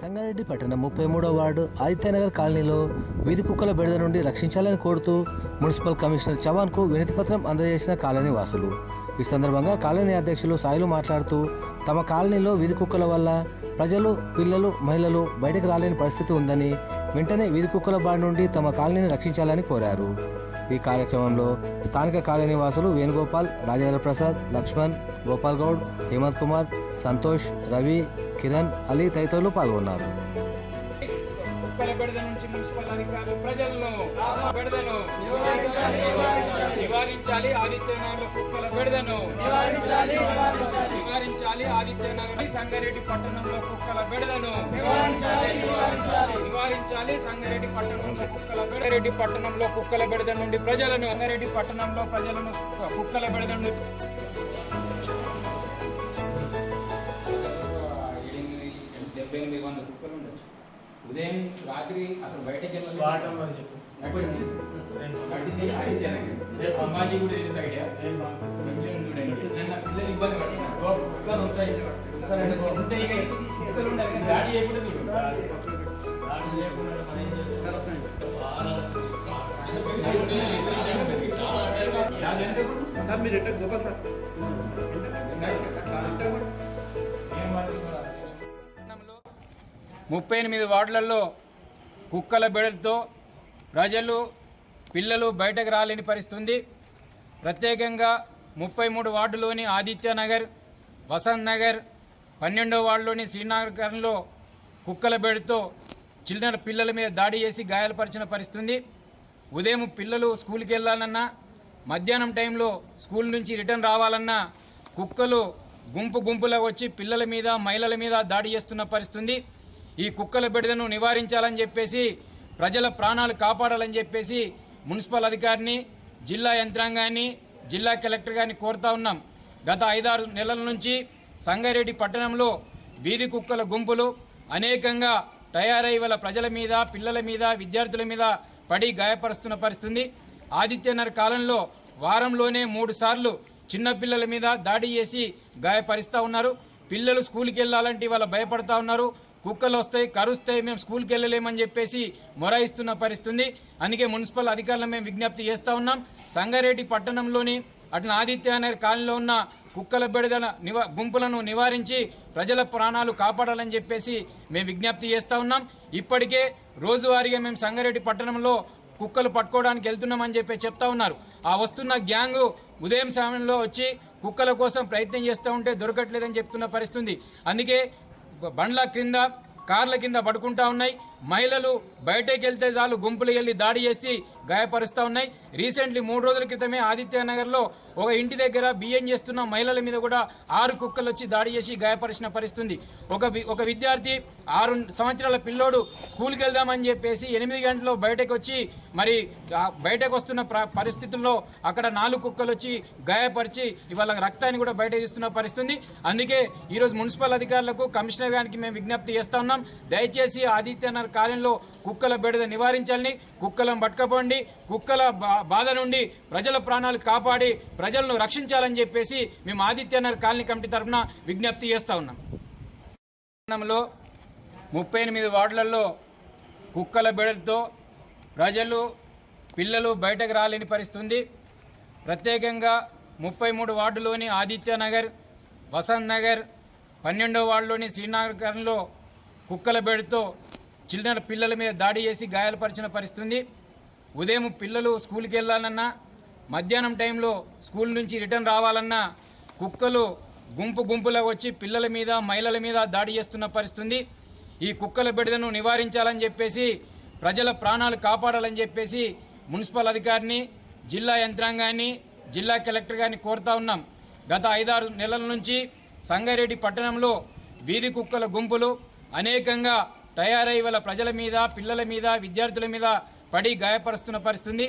సంగారెడ్డి పట్టణం ముప్పై మూడో వార్డు ఆదిత్యనగర్ కాలనీలో వీధి కుక్కల బెడద నుండి రక్షించాలని కోరుతూ మున్సిపల్ కమిషనర్ చవాన్కు వినతి పత్రం అందజేసిన కాలనీ వాసులు. ఈ సందర్భంగా కాలనీ అధ్యక్షులు సాయిలు మాట్లాడుతూ తమ కాలనీలో వీధి కుక్కల వల్ల ప్రజలు పిల్లలు మహిళలు బయటకు రాలేని పరిస్థితి ఉందని వెంటనే వీధి కుక్కల బాడి నుండి తమ కాలనీని రక్షించాలని కోరారు. ఈ కార్యక్రమంలో స్థానిక కాలనీ వాసులు వేణుగోపాల్ రాజేంద్ర ప్రసాద్ లక్ష్మణ్ గోపాల్ గౌడ్ హేమంత్ కుమార్ సంతోష్ రవి కిరణ్ అలీ తదితరులు పాల్గొన్నారు. కుక్కల బెడద నుంచి మున్సిపల్ అధికారులు ప్రజలను బెడదను నివారించాలి ఆదిత్యనగర్ కుక్కల బెడదను నివారించాలి ఆదిత్యనగర్ సంగారెడ్డి పట్టణంలో కుక్కల బెడదను నివారించాలి సంగారెడ్డి పట్టణంలో కుక్కల బెడరెడ్డి పట్టణంలో కుక్కల బెడద నుండి ప్రజలను సంగారెడ్డి పట్టణంలో ప్రజలను కుక్కల బెడద నుండి ఉదయం రాత్రి అసలు బయటకు. అంబాజీ కూడా తెలుసు ఐడియా పిల్లలు ఇబ్బంది పడుతున్నారు. ఉంటాయి కుక్కలు ఉండాలి కానీ దాడి చేయకుండా చూడు. దాడి లేకుండా మనం ఏం చేస్తాం? బాగా వస్తుంది. దాని వెనక కూడా సార్ మీరు గోపాల్ సార్? ముప్పై ఎనిమిది వార్డులలో కుక్కల బెడలతో ప్రజలు పిల్లలు బయటకు రాలేని పరిస్థితి ప్రత్యేకంగా ముప్పై మూడు వార్డులోని ఆదిత్యనగర్ వసంత్ నగర్ పన్నెండో వార్డులోని శ్రీనగర్లో కుక్కల బెడతో చిల్డ్రన్ పిల్లల మీద దాడి చేసి గాయాలపరిచిన పరిస్థితుంది. ఉదయం పిల్లలు స్కూల్కి వెళ్ళాలన్నా మధ్యాహ్నం టైంలో స్కూల్ నుంచి రిటర్న్ రావాలన్నా కుక్కలు గుంపు గుంపులో వచ్చి పిల్లల మీద మహిళల మీద దాడి చేస్తున్న పరిస్థితుంది. ఈ కుక్కల బిడదను నివారించాలని చెప్పేసి ప్రజల ప్రాణాలు కాపాడాలని చెప్పేసి మున్సిపల్ అధికారిని జిల్లా యంత్రాంగాన్ని జిల్లా కలెక్టర్ గారిని కోరుతా ఉన్నాం. గత ఐదారు నెలల నుంచి సంగారెడ్డి పట్టణంలో వీధి కుక్కల గుంపులు అనేకంగా తయారై వాళ్ళ ప్రజల మీద పిల్లల మీద విద్యార్థుల మీద పడి గాయపరుస్తున్న పరిస్థితుంది. ఆదిత్యనగర్ కాలంలో వారంలోనే మూడు సార్లు చిన్నపిల్లల మీద దాడి చేసి గాయపరుస్తూ ఉన్నారు. పిల్లలు స్కూల్కి వెళ్ళాలంటే వాళ్ళు భయపడతా ఉన్నారు. కుక్కలు వస్తాయి కరుస్తాయి మేము స్కూల్కి వెళ్ళలేమని చెప్పేసి మొరాయిస్తున్న పరిస్థితి ఉంది అందుకే మున్సిపల్ అధికారులను మేము విజ్ఞప్తి చేస్తూ ఉన్నాం. సంగారెడ్డి పట్టణంలోని అటు ఆదిత్యనగర్ కాలనీలో ఉన్న కుక్కల బెడదల నివా గుంపులను నివారించి ప్రజల ప్రాణాలు కాపాడాలని చెప్పేసి మేము విజ్ఞప్తి చేస్తూ ఉన్నాం. ఇప్పటికే రోజువారీగా మేము సంగారెడ్డి పట్టణంలో కుక్కలు పట్టుకోవడానికి వెళ్తున్నామని చెప్పి చెప్తా ఉన్నారు. ఆ వస్తున్న గ్యాంగ్ ఉదయం సమయంలో వచ్చి కుక్కల కోసం ప్రయత్నం చేస్తూ ఉంటే దొరకట్లేదని చెప్తున్న పరిస్థితి అందుకే బండ్ల క్రింద కార్ల కింద పడుకుంటా ఉన్నాయి. మహిళలు బయటకు వెళ్తే చాలు గుంపులు వెళ్ళి దాడి చేసి గాయపరుస్తూ ఉన్నాయి. రీసెంట్లీ మూడు రోజుల క్రితమే ఆదిత్యనగర్లో ఒక ఇంటి దగ్గర బియ్యం చేస్తున్న మహిళల మీద కూడా ఆరు కుక్కలు వచ్చి దాడి చేసి గాయపరిచిన పరిస్థితుంది. ఒక వి- ఒక విద్యార్థి ఆరు సంవత్సరాల పిల్లోడు స్కూల్కి వెళ్దామని చెప్పేసి ఎనిమిది గంటల్లో బయటకు వచ్చి మరి బయటకు వస్తున్న పరిస్థితుల్లో అక్కడ నాలుగు కుక్కలు వచ్చి గాయపరిచి ఇవాళ రక్తాన్ని కూడా బయట తీస్తున్న పరిస్థితుంది. అందుకే ఈరోజు మున్సిపల్ అధికారులకు కమిషనర్ గారికి మేము విజ్ఞప్తి చేస్తా ఉన్నాం. దయచేసి ఆదిత్యనగర్ కాలనీలో కుక్కల బెడద నివారించాలని కుక్కలను పట్టుకపోండి. కుక్కల బా- బాధ నుండి ప్రజల ప్రాణాలు కాపాడి ప్రజలను రక్షించాలని చెప్పేసి మేము ఆదిత్యనగర్ కాలనీ కమిటీ తరఫున విజ్ఞప్తి చేస్తూ ఉన్నాం. ముప్పై ఎనిమిది వార్డులలో కుక్కల బెడలతో ప్రజలు పిల్లలు బయటకు రాలేని పరిస్థితి ఉంది ప్రత్యేకంగా ముప్పై మూడు వార్డులోని ఆదిత్యనగర్ వసంత్ నగర్ పన్నెండో వార్డులోని శ్రీనగర్లో కుక్కల బెడతో చిల్డ్రన్ పిల్లల మీద దాడి చేసి గాయాలపరిచిన పరిస్థితి ఉంది ఉదయం పిల్లలు స్కూల్కి వెళ్ళాలన్నా మధ్యాహ్నం టైంలో స్కూల్ నుంచి రిటర్న్ రావాలన్నా కుక్కలు గుంపు గుంపులో వచ్చి పిల్లల మీద మహిళల మీద దాడి చేస్తున్న పరిస్థితుంది. ఈ కుక్కల బిడదను నివారించాలని చెప్పేసి ప్రజల ప్రాణాలు కాపాడాలని చెప్పేసి మున్సిపల్ అధికారిని జిల్లా యంత్రాంగాన్ని జిల్లా కలెక్టర్ గారిని కోరుతా ఉన్నాం. గత ఐదారు నెలల నుంచి సంగారెడ్డి పట్టణంలో వీధి కుక్కల గుంపులు అనేకంగా తయారై వాళ్ళ ప్రజల మీద పిల్లల మీద విద్యార్థుల మీద పడి గాయపరుస్తున్న పరిస్థితి.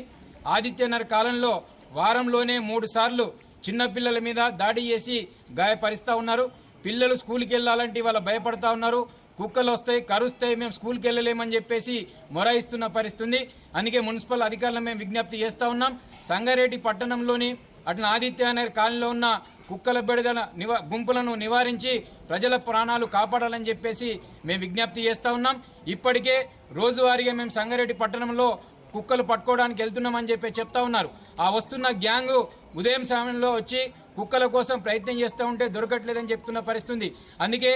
ఆదిత్యనగర్ కాలంలో వారంలోనే మూడు సార్లు చిన్నపిల్లల మీద దాడి చేసి గాయపరుస్తూ ఉన్నారు. పిల్లలు స్కూల్కి వెళ్ళాలంటే వాళ్ళ భయపడతా ఉన్నారు. కుక్కలు వస్తాయి కరుస్తాయి మేము స్కూల్కి వెళ్ళలేమని చెప్పేసి మొరాయిస్తున్న పరిస్థితుంది అందుకే మున్సిపల్ అధికారులను మేము విజ్ఞప్తి చేస్తూ ఉన్నాం. సంగారెడ్డి పట్టణంలోని అటు ఆదిత్యనగర్ కాలనీలో ఉన్న కుక్కల బెడదల నివ గుంపులను నివారించి ప్రజల ప్రాణాలు కాపాడాలని చెప్పేసి మేము విజ్ఞప్తి చేస్తూ ఉన్నాం. ఇప్పటికే రోజువారీగా మేము సంగారెడ్డి పట్టణంలో కుక్కలు పట్టుకోవడానికి వెళ్తున్నామని చెప్పి చెప్తా ఉన్నారు. ఆ వస్తున్న గ్యాంగ్ ఉదయం సమయంలో వచ్చి కుక్కల కోసం ప్రయత్నం చేస్తూ ఉంటే దొరకట్లేదని చెప్తున్న పరిస్థితి అందుకే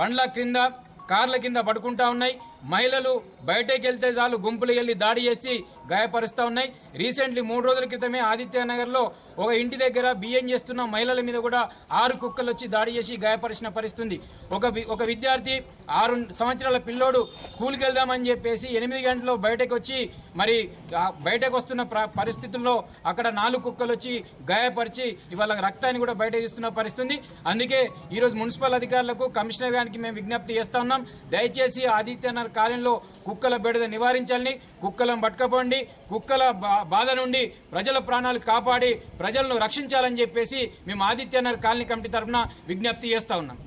బండ్ల క్రింద కార్ల కింద పడుకుంటా ఉన్నాయి. మహిళలు బయటకు వెళ్తే చాలు గుంపులు వెళ్ళి దాడి చేసి గాయపరుస్తూ ఉన్నాయి. రీసెంట్లీ మూడు రోజుల క్రితమే ఆదిత్యనగర్లో ఒక ఇంటి దగ్గర బియ్యం చేస్తున్న మహిళల మీద కూడా ఆరు కుక్కలు వచ్చి దాడి చేసి గాయపరిచిన పరిస్థితుంది. ఒక వి- ఒక విద్యార్థి ఆరు సంవత్సరాల పిల్లోడు స్కూల్కి వెళ్దామని చెప్పేసి ఎనిమిది గంటల్లో బయటకు వచ్చి మరి బయటకు వస్తున్న ప్ర- పరిస్థితుల్లో అక్కడ నాలుగు కుక్కలు వచ్చి గాయపరిచి ఇవాళ రక్తాన్ని కూడా బయట తీస్తున్న పరిస్థితుంది. అందుకే ఈరోజు మున్సిపల్ అధికారులకు కమిషనర్ గారికి మేము విజ్ఞప్తి చేస్తా ఉన్నాం. దయచేసి ఆదిత్యనగర్ కాలంలో కుక్కల బెడద నివారించాలని కుక్కలను పట్టుకపోండి కుక్కల బా- బాధ నుండి ప్రజల ప్రాణాలు కాపాడి ప్రజలను రక్షించాలని చెప్పేసి మేము ఆదిత్యనగర్ కాలనీ కమిటీ తరఫున విజ్ఞప్తి చేస్తా ఉన్నాం.